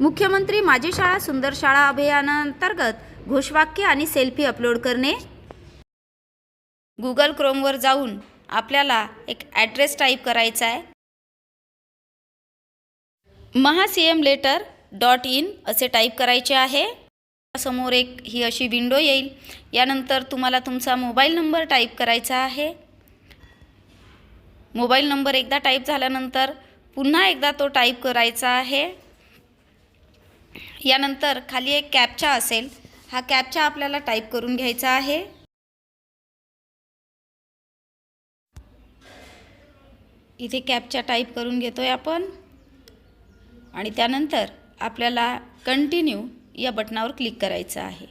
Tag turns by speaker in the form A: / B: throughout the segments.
A: मुख्यमंत्री माझी शाळा सुंदर शाळा अभियानांतर्गत घोषवाक्य आणि सेल्फी अपलोड करणे. गुगल क्रोमवर जाऊन आपल्याला एक ॲड्रेस टाईप करायचा आहे. Maha C M letter dot in असे टाईप करायचे आहे. समोर एक ही अशी विंडो येईल. यानंतर तुम्हाला तुमचा मोबाईल नंबर टाईप करायचा आहे. मोबाईल नंबर एकदा टाईप झाल्यानंतर पुन्हा एकदा तो टाईप करायचा आहे. यानंतर खाली एक कॅपचा असेल. हा कॅपचा आपल्याला टाईप करून घ्यायचा आहे. इथे कॅपचा टाईप करून घेतो आहे आपण. आणि त्यानंतर आपल्याला कंटिन्यू या बटनावर क्लिक करायचं आहे.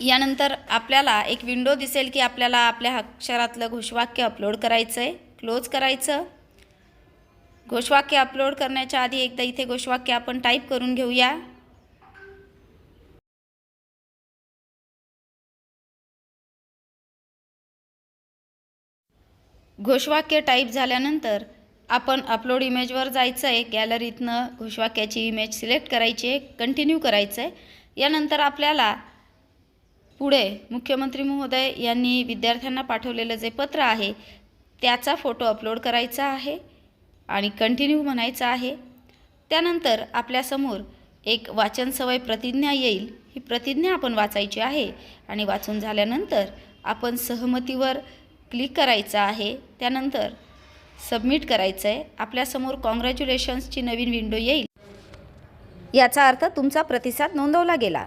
A: यानंतर आपल्याला एक विंडो दिसेल की आपल्याला आपल्या अक्षरातलं घोषवाक्य अपलोड करायचं आहे क्लोज करायचं. घोषवाक्य अपलोड करण्याच्या आधी एकदा इथे घोषवाक्य आपण टाईप करून घेऊया. घोषवाक्य टाईप झाल्यानंतर आपण अपलोड इमेजवर जायचं आहे गॅलरीतनं घोषवाक्याची इमेज सिलेक्ट करायची आहे कंटिन्यू करायचं आहे यानंतर आपल्याला पुढे मुख्यमंत्री महोदय यांनी विद्यार्थ्यांना पाठवलेलं जे पत्र आहे त्याचा फोटो अपलोड करायचा आहे. आणि कंटिन्यू म्हणायचं आहे. त्यानंतर आपल्यासमोर एक वाचन सवय प्रतिज्ञा येईल. ही प्रतिज्ञा आपण वाचायची आहे आणि वाचून झाल्यानंतर आपण सहमतीवर क्लिक करायचं आहे. त्यानंतर सबमिट करायचं आहे आपल्यासमोर कॉंग्रॅच्युलेशन्सची नवीन विंडो येईल. याचा अर्थ तुमचा प्रतिसाद नोंदवला गेला.